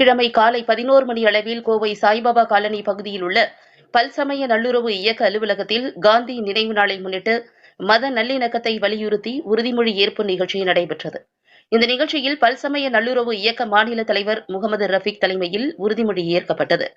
ஞாயிற்றுக்கிழமை காலை பதினோரு மணி அளவில் கோவை சாய்பாபா காலனி பகுதியில் உள்ள பல்சமய நல்லுறவு இயக்க அலுவலகத்தில் காந்தி நினைவு நாளை முன்னிட்டு மத நல்லிணக்கத்தை வலியுறுத்தி உறுதிமொழி ஏற்பு நிகழ்ச்சி நடைபெற்றது. இந்த நிகழ்ச்சியில் பல்சமய நல்லுறவு இயக்க மாநில தலைவர் முகமது ரஃபீக் தலைமையில் உறுதிமொழி ஏற்கப்பட்டது.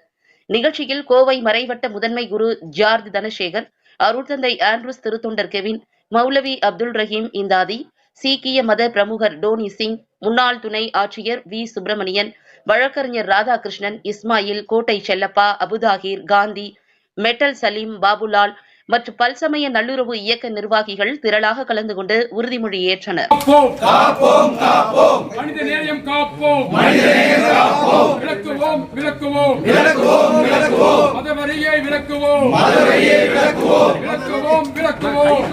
நிகழ்ச்சியில் கோவை மறைவட்ட முதன்மை குரு ஜார்ஜ் தனசேகர் அருட்தந்தை ஆண்ட்ரூஸ் திருத்தொண்டர் கெவின் மௌலவி அப்துல் ரஹீம் இந்தாதி சீக்கிய மத பிரமுகர் டோனி சிங் முன்னாள் துணை ஆட்சியர் வி. சுப்பிரமணியன் வழக்கறிஞர் ராதாகிருஷ்ணன் இஸ்மாயில் கோட்டை செல்லப்பா அபுதாகிர் காந்தி மெட்டல் சலீம் பாபுலால் மற்றும் பல்சமய நல்லுறவு இயக்க நிர்வாகிகள் திரளாக கலந்து கொண்டு உறுதிமொழி ஏற்றனர்.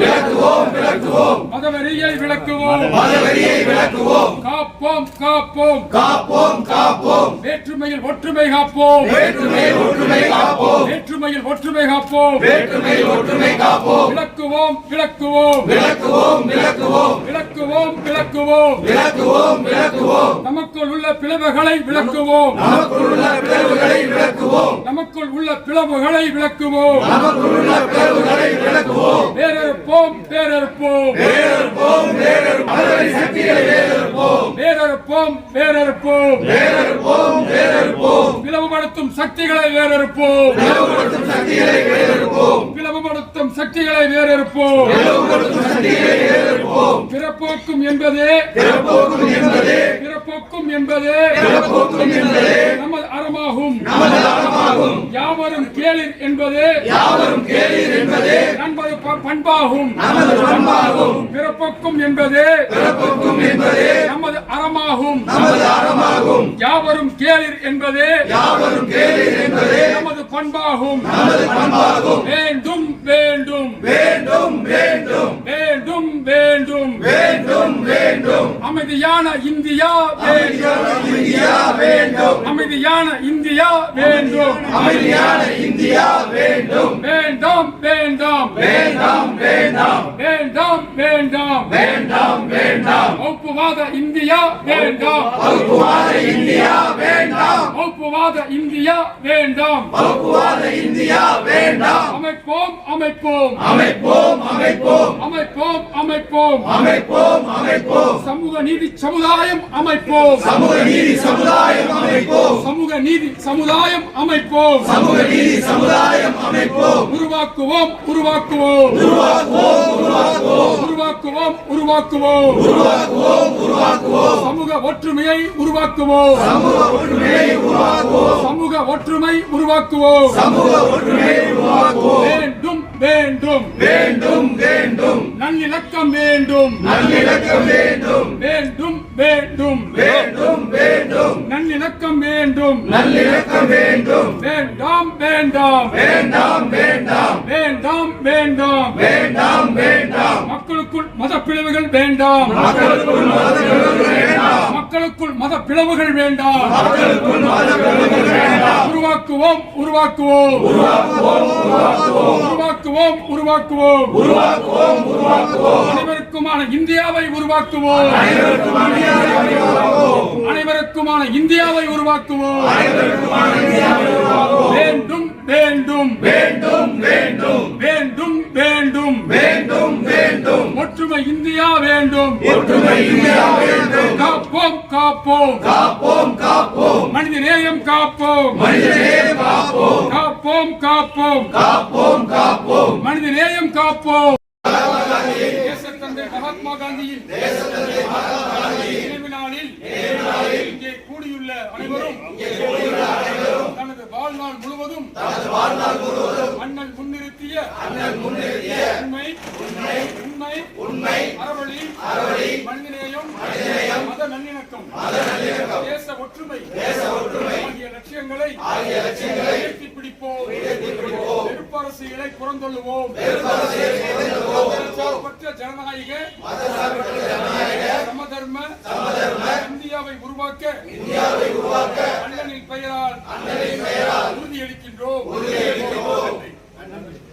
விளக்குவோம். விளக்குவோம். விளக்குவோம் விளக்குவோம். மதவரியை விளக்குவோம். காப்போம் காப்போம். காப்போம் காப்போம். வேற்றுமையில் ஒற்றுமை காப்போம். வேற்றுமையில் ஒற்றுமை காப்போம். வேற்றுமையில் ஒற்றுமை காப்போம். வேற்றுமையில் ஒற்றுமை காப்போம். விளக்குவோம் விளக்குவோம். விளக்குவோம் விளக்குவோம். விளக்குவோம் விளக்குவோம். விளக்குவோம் விளக்குவோம். நமக்குள் உள்ள பிளவுகளை விளக்குவோம். நமக்குள் உள்ள பிளவுகளை விளக்குவோம். நமக்குள் உள்ள பிளவுகளை விளக்குவோம். நமக்குள் உள்ள பிளவுகளை விளக்குவோம். வேறறுப்போம் வேறறுப்போம் வேறறுப்போம் சக்திகளை வேறறுப்போம் வேறறுப்போம் வேறறுப்போம் வேறறுப்போம் வேறறுப்போம் பிளவுபடுத்தும் சக்திகளை வேறறுப்போம் பிளவுபடுத்தும் சக்திகளை வேறறுப்போம் பிளவுபடுத்தும் சக்திகளை வேறறுப்போம் பிறப்போக்கும் என்பதே. பிறப்போக்கும் என்பதே. பிறப்போக்கும் என்பதே. பிறப்போக்கும் என்பதே நமது அறமாகும் நமது அறமாகும் யாவரும் கேளிர் என்பதே யாவரும் கேளிர் என்பதே நமது பண்பாகும். நமது பண்பாகும். பிறப்போக்கும் என்பதே பிறப்போக்கும் என்பதே நமது அறமாகும். நமது அறமாகும். யாவரும் கேளிர் என்பதே யாவரும் கேளிர் என்பதே நமது பண்பாகும். நமது பண்பாகும். வேண்டும் வேண்டும். வேண்டும் வேண்டும். வேண்டும். வேண்டும். அமைதியான இந்தியா வேண்டும் இந்தியா வேண்டும். அமைதியான இந்தியா வேண்டும். அமைதியான இந்தியா வேண்டும். வேண்டாம் வேண்டாம். வேண்டாம் வேண்டாம். வேண்டாம் வேண்டாம். வேண்டாம் வேண்டாம். வகுப்புவாத இந்தியா வேண்டாம். வேண்டாம் வகுப்புவாத இந்தியா வேண்டாம். வகுப்புவாத இந்தியா வேண்டாம். அமைப்போம் அமைப்போம். அமைப்போம் அமைப்போம். அமைப்போம் அமைப்போம். அமைப்போம் அமைப்போம். சமூக நீதி சமுதாயம் அமைப்போம். சமூக நீதி சமுதாயம் அமைப்போம். சமூக நீதி சமுதாயம் அமைப்போம். சமூக நீதி சமுதாயம் அமைப்போம். உருவாக்குவோம். உருவாக்குவோம் உருவாக்குவோம். உருவாக்குவோம். உருவாக்குவோம் உருவாக்குவோம். சமூக ஒற்றுமையை உருவாக்குவோம். சமூக ஒற்றுமையை உருவாக்குவோம். சமூக ஒற்றுமை உருவாக்குவோம். சமூக ஒற்றுமையை உருவாக்குவோம். வேண்டும் வேண்டும். வேண்டும் வேண்டும். நல்லிணக்கம் வேண்டும். நல்லிணக்கம் வேண்டும். வேண்டும் வேண்டும். வேண்டும் வேண்டும். நல்லிணக்கம் வேண்டும். நல்லிணக்கம் வேண்டும். வேண்டாம் வேண்டாம். வேண்டாம் வேண்டாம். வேண்டாம் வேண்டாம். வேண்டாம் பிளவுகள் வேண்டாம். மக்களுக்குள் மத பிளவுகள் வேண்டாம். உருவாக்குவோம் உருவாக்குவோம். உருவாக்குவோம் உருவாக்குவோம். அனைவருக்குமான இந்தியாவை உருவாக்குவோம். அனைவருக்குமான இந்தியாவை உருவாக்குவோம். காப்போம். மனிதனே காப்போம். காப்போம் காப்போம். காப்போம் காப்போம். மனிதநேயம் காப்போம். தேசத்தந்தை மகாத்மா காந்தியின் தேசத்தந்தை இங்கே கூடியுள்ள அனைவரும் தனது வாழ்நாள் முழுவதும் தனது முன்னிறுத்திய அண்ணல் உண்மை உண்மை உண்மை உண்மை அறவழி அறவழி மனிதநேயம் மத நல்லிணக்கம் மத தேச ஒற்றுமை அரசுகளை ஆகிய லட்சியங்களை உயர்த்தி இந்தியாவை உருவாக்க இந்தியாவை உருவாக்க அண்ணனின் பெயரால் அண்ணனின் பெயரால் உறுதியளிக்கின்றோம். உறுதியளிக்கின்றோம். நன்றி.